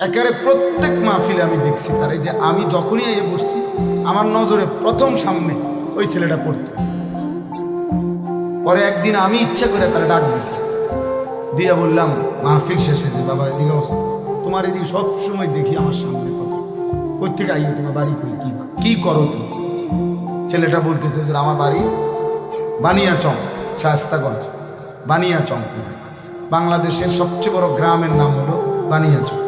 একেবারে প্রত্যেক মাহফিলে আমি দেখছি তার। এই যে আমি যখনই এই বসছি, আমার নজরে প্রথম সামনে ওই ছেলেটা পড়তো। পরে একদিন আমি ইচ্ছা করে তারা ডাক দিছি। দিয়া বললাম, মাহফিল শেষে যে বাবা, এদিকে। তোমার এদিকে সব সময় দেখি আমার সামনে কথা কোথেকে আইও তোমার বাড়ি কই? কি কি করো তুমি? ছেলেটা বলতেছে যে আমার বাড়ি বানিয়াচং শাস্তাগঞ্জ বানিয়াচং। বাংলাদেশের সবচেয়ে বড় গ্রামের নাম হলো বানিয়াচং।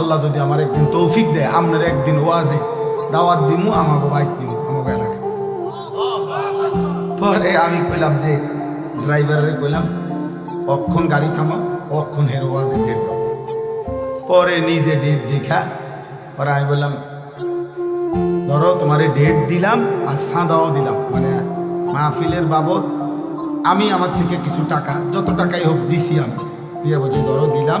আল্লাহ যদি আমার একদিন তৌফিক দেয়, আপনার একদিন ওয়াজে দাওয়াত দিমু, আমাকে বাইক দিব আমাকে এলাকায়। পরে আমি কইলাম যে ড্রাইভারে কইলাম, অক্ষণ গাড়ি থামা অক্ষণ হের ওয়াজে ডেট দাও। পরে নিজে ডেট দেখা, পরে আমি বললাম, ধরো তোমারে ডেট দিলাম আর সাদাও দিলাম মানে মাহফিলের বাবদ আমি আমার থেকে কিছু টাকা, যত টাকাই হোক দিছি আমি। দিয়ে বলছি, ধরো দিলাম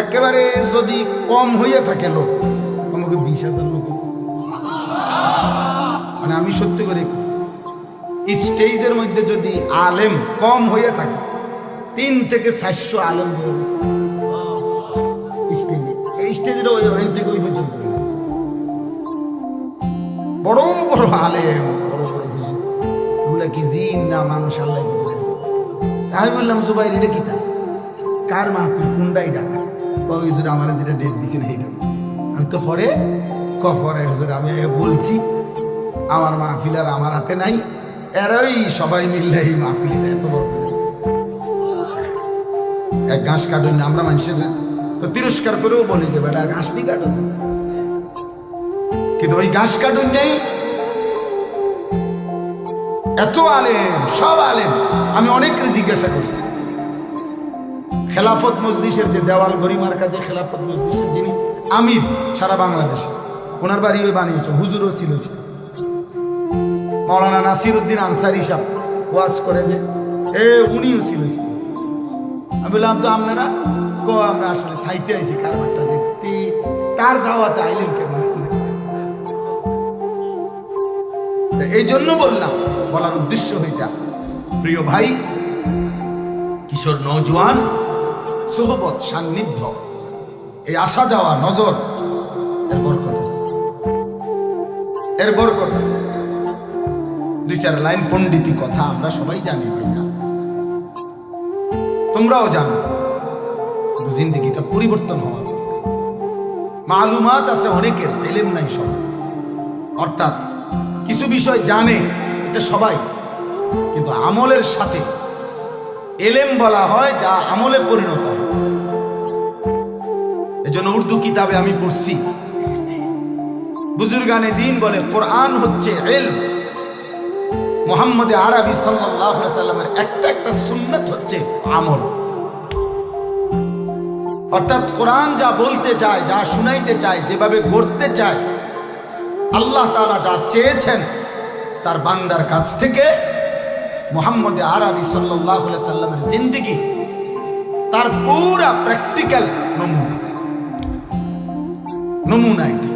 একেবারে যদি কম হইয়া থাকে লোক আমাকে বিশ হাজার লোক মানে আমি সত্যি করে। স্টেজের মধ্যে যদি আলেম কম হইয়া থাকে, তিন থেকে চারশো আলেম স্টেজে, এই স্টেজের ওই থেকে ওই পর্যন্ত বড় বড় আলেম কি। আমি বললাম, জুবাইর এটা কি তা কার মাহফিল? কোনটাই ডাকা কই হুজুর আমার যেটা ডেট দিছেন এইটা আমি তো পরে ক পরে হুজুর আমি বলছি, আমার মাহফিল আর আমার হাতে নাই, এরাই সবাই মিললে এই মাহফিল এত বড় এক ঘাস কাটুন আমরা মানুষের তো তিরস্কার করেও বলি যে, বেটা, ঘাস দিয়ে কাটো। কিন্তু ওই ঘাস কাটুন নেই। এত আলেম, সব আলেম। আমি অনেককে জিজ্ঞাসা করছি খেলাফত মজলিসের যে দেওয়াল গরিমার কাছে খেলাফত মজলিসের যিনি আমির সারা বাংলাদেশে, ওনার বাড়ি ওই বানিয়েছে হুজুরও ছিল। মৌলানা নাসির উদ্দিন আনসারি সাহেব ওয়াজ করে যে, এ, উনিও ছিল আমি বললাম, তো আপনারা ক, আমরা আসলে সাইতে আইছি কারবারটা দেখতে। তার দাওয়াতে আইলেন কেন এই জন্য বললাম, বলার উদ্দেশ্য হইটা, প্রিয় ভাই, কিশোর নৌজওয়ান সোহবত সান্নিধ্য। এই আসা যাওয়া নজর এর বরকত আছে। এর বরকত আছে। দুই চার লাইন পণ্ডিতি কথা আমরা সবাই জানি ভাইয়া। তোমরাও জানো জিন্দিগিটা পরিবর্তন হওয়া। মালুমাত আছে অনেকের এলেম নাই সব। অর্থাৎ কিছু বিষয় জানে, এটা সবাই। কিন্তু আমলের সাথে এলেম বলা হয় যা আমলে পরিণত হয়। এজন্য উর্দু কিতাবে আমি পড়ছি। বুজুর্গানে দিন বলে, কোরআন হচ্ছে এল মোহাম্মদ আরবি সাল্লামের একটা একটা সুন্নত হচ্ছে আমল। অর্থাৎ কোরআন যা বলতে চায়, যা শুনাইতে চায়, যেভাবে গড়তে চায়, আল্লাহ তাআলা যা চেয়েছেন, তার বান্দার কাছ থেকে মোহাম্মদ আরবি সাল্লাহ সাল্লামের জিন্দিগি, তার পুরা প্র্যাকটিক্যাল নমুনা। নমুনা এটা